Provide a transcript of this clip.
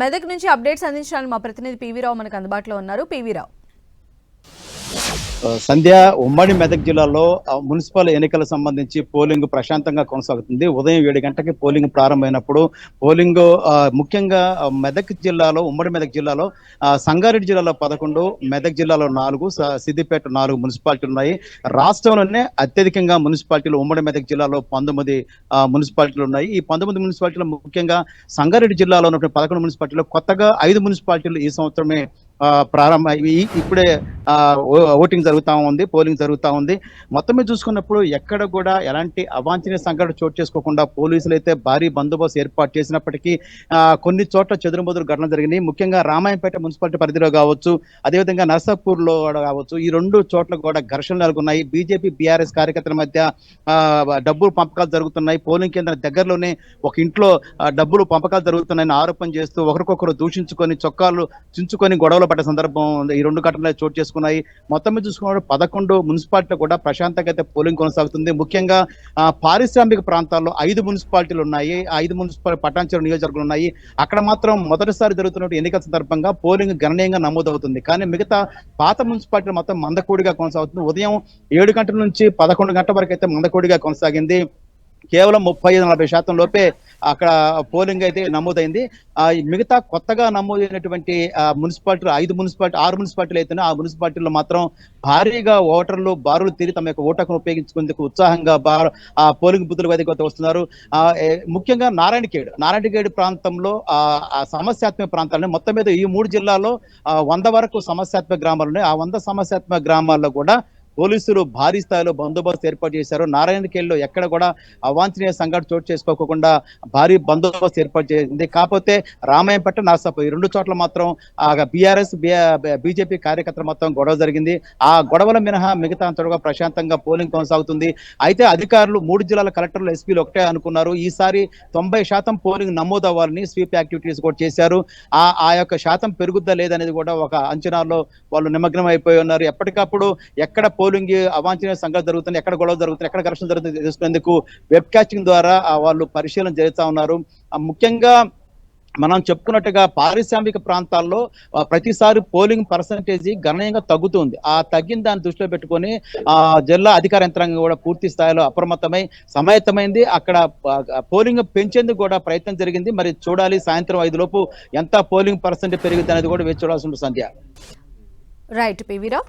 మెదక్ నుంచి అప్డేట్స్ అందించడానికి మా ప్రతినిధి పివిరావు మనకు అందుబాటులో ఉన్నారు. పివి రావు. సంధ్య ఉమ్మడి మెదక్ జిల్లాలో మున్సిపల్ ఎన్నికల సంబంధించి పోలింగ్ ప్రశాంతంగా కొనసాగుతుంది. ఉదయం ఏడు గంటకి పోలింగ్ ప్రారంభమైనప్పుడు పోలింగ్ ముఖ్యంగా మెదక్ జిల్లాలో ఉమ్మడి మెదక్ జిల్లాలో సంగారెడ్డి జిల్లాలో పదకొండు మెదక్ జిల్లాలో నాలుగు స- సిద్దిపేట నాలుగు మున్సిపాలిటీలు ఉన్నాయి. రాష్ట్రంలోనే అత్యధికంగా మున్సిపాలిటీలు ఉమ్మడి మెదక్ జిల్లాలో పంతొమ్మిది మున్సిపాలిటీలు ఉన్నాయి. ఈ పంతొమ్మిది మున్సిపాలిటీలు ముఖ్యంగా సంగారెడ్డి జిల్లాలో ఉన్నటువంటి పదకొండు మున్సిపాలిటీలు కొత్తగా ఐదు మున్సిపాలిటీలు ఈ సంవత్సరమే ప్రారంభ ఇప్పుడే ఆ, ఓటింగ్ జరుగుతా ఉంది పోలింగ్ జరుగుతా ఉంది. మొత్తం మీద చూసుకున్నప్పుడు ఎక్కడ కూడా ఎలాంటి అవాంఛనీయ సంఘటన చోటు చేసుకోకుండా పోలీసులు అయితే భారీ బందోబస్తు ఏర్పాటు చేసినప్పటికీ ఆ, కొన్ని చోట్ల చెదురుమదురు ఘటనలు జరిగినాయి. ముఖ్యంగా రామాయంపేట మున్సిపాలిటీ పరిధిలో కావచ్చు అదేవిధంగా నర్సాపూర్లో కూడా కావచ్చు ఈ రెండు చోట్ల కూడా ఘర్షణలు నెలకొన్నాయి. బీజేపీ బీఆర్ఎస్ కార్యకర్తల మధ్య ఆ, డబ్బులు పంపకాలు జరుగుతున్నాయి. పోలింగ్ కేంద్రం దగ్గరలోనే ఒక ఇంట్లో డబ్బులు పంపకాలు జరుగుతున్నాయని ఆరోపణ చేస్తూ ఒకరికొకరు దూషించుకొని చొక్కాలు చించుకొని గొడవలు పడ్డ సందర్భం ఈ రెండు ఘటనలు చోటు చేసుకున్నాయి. మొత్తం మీద చూసుకున్నప్పుడు పదకొండు మున్సిపాలిటీలు కూడా ప్రశాంతంగా అయితే పోలింగ్ కొనసాగుతుంది. ముఖ్యంగా పారిశ్రామిక ప్రాంతాల్లో ఐదు మున్సిపాలిటీలు ఉన్నాయి. ఐదు మున్సిపాలిటీ పటాన్చెరు నియోజకవర్గాలు ఉన్నాయి. అక్కడ మాత్రం మొదటిసారి జరుగుతున్న ఎన్నికల సందర్భంగా పోలింగ్ గణనీయంగా నమోదవుతుంది. కానీ మిగతా పాత మున్సిపాలిటీలు మొత్తం మందకూడిగా కొనసాగుతుంది. ఉదయం ఏడు గంటల నుంచి పదకొండు గంటల వరకు అయితే మందకూడిగా కొనసాగింది. కేవలం ముప్పై ఐదు నలభై శాతం లోపే అక్కడ పోలింగ్ అయితే నమోదైంది. మిగతా కొత్తగా నమోదైనటువంటి మున్సిపాలిటీ మున్సిపాలిటీలు ఐదు మున్సిపాలిటీ ఆరు మున్సిపాలిటీలు అయితే ఆ మున్సిపాలిటీలో మాత్రం భారీగా ఓటర్లు బారులు తీరి తమ యొక్క ఓటకును ఉపయోగించుకునేందుకు ఉత్సాహంగా బార్ ఆ పోలింగ్ బూతుల వద్దకు వస్తున్నారు. ముఖ్యంగా నారాయణఖేడ్ నారాయణఖేడ్ ప్రాంతంలో ఆ సమస్యాత్మక ప్రాంతాలని మొత్తం మీద ఈ మూడు జిల్లాల్లో ఆ, వంద వరకు సమస్యాత్మక గ్రామాలు ఉన్నాయి. ఆ వంద సమస్యాత్మక గ్రామాల్లో కూడా పోలీసులు భారీ స్థాయిలో బందోబస్తు ఏర్పాటు చేశారు. నారాయణఖేడ్లో ఎక్కడ కూడా అవాంఛనీయ సంఘటన చోటు చేసుకోకుండా భారీ బందోబస్తు ఏర్పాటు చేసింది. కాకపోతే రామాయంపట్ట నాసాపు ఈ రెండు చోట్ల మాత్రం బీఆర్ఎస్ బీజేపీ కార్యకర్తలు మొత్తం గొడవ జరిగింది. ఆ గొడవల మినహా మిగతా అంతటా ప్రశాంతంగా పోలింగ్ కొనసాగుతుంది. అయితే అధికారులు మూడు జిల్లాల కలెక్టర్లు ఎస్పీలు ఒకటే అనుకున్నారు. ఈసారి తొంభై శాతం పోలింగ్ నమోదు అవ్వాలని స్వీప్ యాక్టివిటీస్ కూడా చేశారు. ఆ ఆ యొక్క శాతం పెరుగుద్దా లేదనేది కూడా ఒక అంచనాలో వాళ్ళు నిమగ్నం అయిపోయి ఉన్నారు. ఎప్పటికప్పుడు ఎక్కడ పోలింగ్ అవాంఛనీయ సంఘాలు జరుగుతున్నాయి ఎక్కడ గొడవ జరుగుతుంది ఎక్కడ ఘర్షణ జరుగుతుంది తెలుసుకునేందుకు వెబ్ కాస్టింగ్ ద్వారా వాళ్ళు పరిశీలన చేస్తా ఉన్నారు. ముఖ్యంగా మనం చెప్పుకున్నట్టుగా పారిశ్రామిక ప్రాంతాల్లో ప్రతిసారి పోలింగ్ పర్సంటేజ్ గణనీయంగా తగ్గుతుంది. ఆ తగ్గిన దాన్ని దృష్టిలో పెట్టుకొని ఆ జిల్లా అధికార యంత్రాంగం కూడా పూర్తి స్థాయిలో అప్రమత్తమై సమాయత్తమైంది. అక్కడ పోలింగ్ పెంచేందుకు కూడా ప్రయత్నం జరిగింది. మరి చూడాలి సాయంత్రం ఐదు లోపు ఎంత పోలింగ్ పర్సెంట్ పెరిగింది అనేది కూడా వేచి చూడాల్సి ఉంటుంది సంధ్య. రైట్ పివిరావు